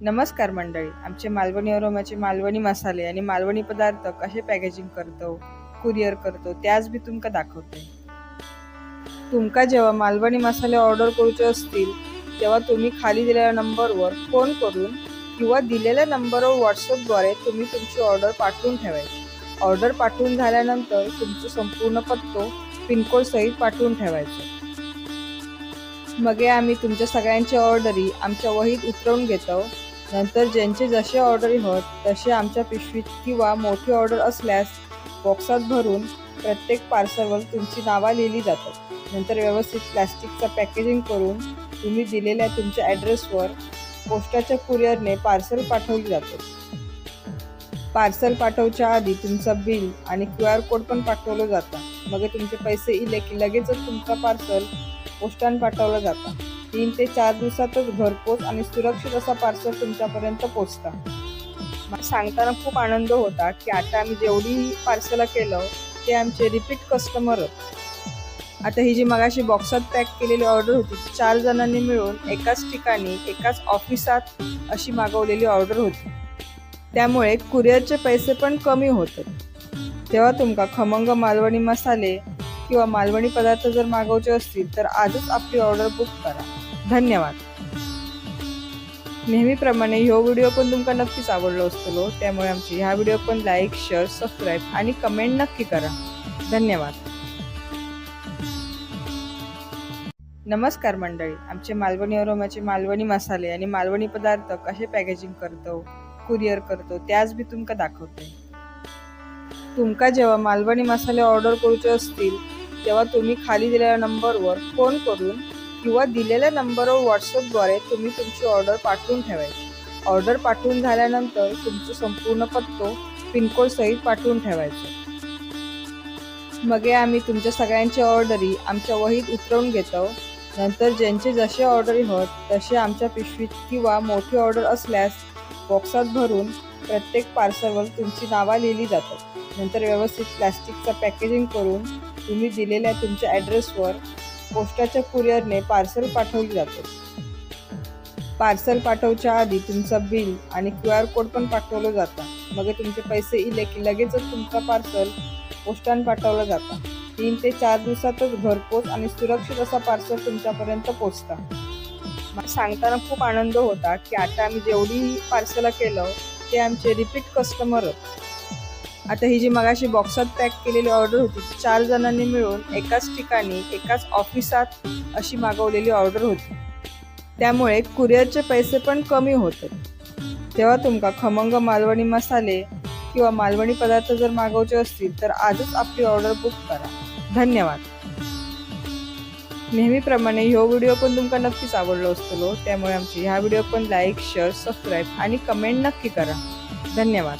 नमस्कार मंडळी. आमचे मालवणी अरोमाचे मालवणी मसाले आणि मालवणी पदार्थ कसे पॅकेजिंग करतो कुरिअर करतो ते आज मी तुमका दाखवते. तुमका जेव्हा मालवणी मसाले ऑर्डर करूचे असतील तेव्हा तुम्ही खाली दिलेल्या नंबरवर फोन करून किंवा दिलेल्या नंबरवर व्हॉट्सअपद्वारे तुम्ही तुमची ऑर्डर पाठवून ठेवायची. ऑर्डर पाठवून झाल्यानंतर तुमचं संपूर्ण पत्तो पिनकोड सहित पाठवून ठेवायचं. मग आम्ही तुमच्या सगळ्यांची ऑर्डरी आमच्या वहीत उतरवून घेतो. नंतर ज्यांचे जसे ऑर्डर हवं तसे आमच्या पिशवीत किंवा मोठी ऑर्डर असल्यास बॉक्सात भरून प्रत्येक पार्सलवर तुमची नावं लिहिली जातात. नंतर व्यवस्थित प्लॅस्टिकचं पॅकेजिंग करून तुम्ही दिलेल्या तुमच्या ॲड्रेसवर पोस्टाच्या कुरिअरने पार्सल पाठवली जातात पार्सल पाठवच्या आधी तुमचं बिल आणि क्यू आर कोड पण पाठवलं जातं. मग तुमचे पैसे इले की लगेचच तुमचं पार्सल पोस्टान पाठवलं जातं. तीन ते चार दिवसातच घरपोच आणि सुरक्षित असा पार्सल तुमच्यापर्यंत पोचता. सांगताना खूप आनंद होता की आता आम्ही जेवढी पार्सलं केलं ते आमचे रिपीट कस्टमर आता ही जी मगाशी बॉक्सात पॅक केलेली ऑर्डर होती चार जणांनी मिळून एकाच ठिकाणी एकाच ऑफिसात अशी मागवलेली ऑर्डर होती. त्यामुळे कुरिअरचे पैसे पण कमी होते. तेव्हा तुमका खमंग मालवणी मसाले किंवा मालवणी पदार्थ जर मागवचे असतील तर आजच आपली ऑर्डर बुक करा. धन्यवाद. नेहमीप्रमाणे ह्यो व्हिडिओ पण तुमका नक्कीच आवडलो असतलो त्यामुळे आमची ह्या व्हिडिओ पण लाईक शेअर सबस्क्राईब आणि कमेंट नक्की करा. धन्यवाद. नमस्कार मंडळी आमचे मालवणी अरोमाचे मालवणी मसाले आणि मालवणी पदार्थ कसे पॅकेजिंग करतो कुरिअर करतो त्याच बी तुमका दाखवते. तुमका जेव्हा मालवणी मसाले ऑर्डर करूचे असतील तेव्हा तुम्ही खाली दिलेल्या नंबरवर फोन करून किंवा दिलेल्या नंबरवर व्हॉट्सअपद्वारे तुम्ही तुमची ऑर्डर पाठवून ठेवायची. ऑर्डर पाठवून झाल्यानंतर तुमचं संपूर्ण पत्तो पिनकोड सहित पाठवून ठेवायचं. मग आम्ही तुमच्या सगळ्यांच्या ऑर्डरी आमच्या वहीत उतरवून घेतो. नंतर ज्यांचे जसे ऑर्डरी होत तसे आमच्या पिशवीत किंवा मोठी ऑर्डर असल्यास बॉक्सात भरून प्रत्येक पार्सलवर तुमची नावा लिहिली जातात. नंतर व्यवस्थित प्लॅस्टिकचं पॅकेजिंग करून तुम्ही दिलेल्या तुमच्या ॲड्रेसवर पोस्टाच्या कुरिअरने पार्सल पाठवली जाते. पार्सल पाठवच्या आधी तुमचं बिल आणि क्यू आर कोड पण पाठवलं जातं. मग तुमचे पैसे इले की लगेचच तुमचा पार्सल पोस्टाने पाठवलं जातं. तीन ते चार दिवसातच घरपोच आणि सुरक्षित असा पार्सल तुमच्यापर्यंत पोचता. मला सांगताना खूप आनंद होता की आता आम्ही जेवढी पार्सलं केलं ते आमचे रिपीट कस्टमर आता ही जी मगाशी बॉक्सात पॅक केलेली ऑर्डर होती ती चार जणांनी मिळून एकाच ठिकाणी एकाच ऑफिसात अशी मागवलेली ऑर्डर होती. त्यामुळे कुरिअरचे पैसे पण कमी होते. तेव्हा तुमका खमंग मालवणी मसाले किंवा मालवणी पदार्थ जर मागवचे असतील तर आजच आपली ऑर्डर बुक करा. धन्यवाद. नेहमीप्रमाणे ह्यो व्हिडिओ पण तुमका नक्कीच आवडलो असतलो त्यामुळे आमची ह्या व्हिडिओ पण लाईक शेअर सबस्क्राईब आणि कमेंट नक्की करा. धन्यवाद.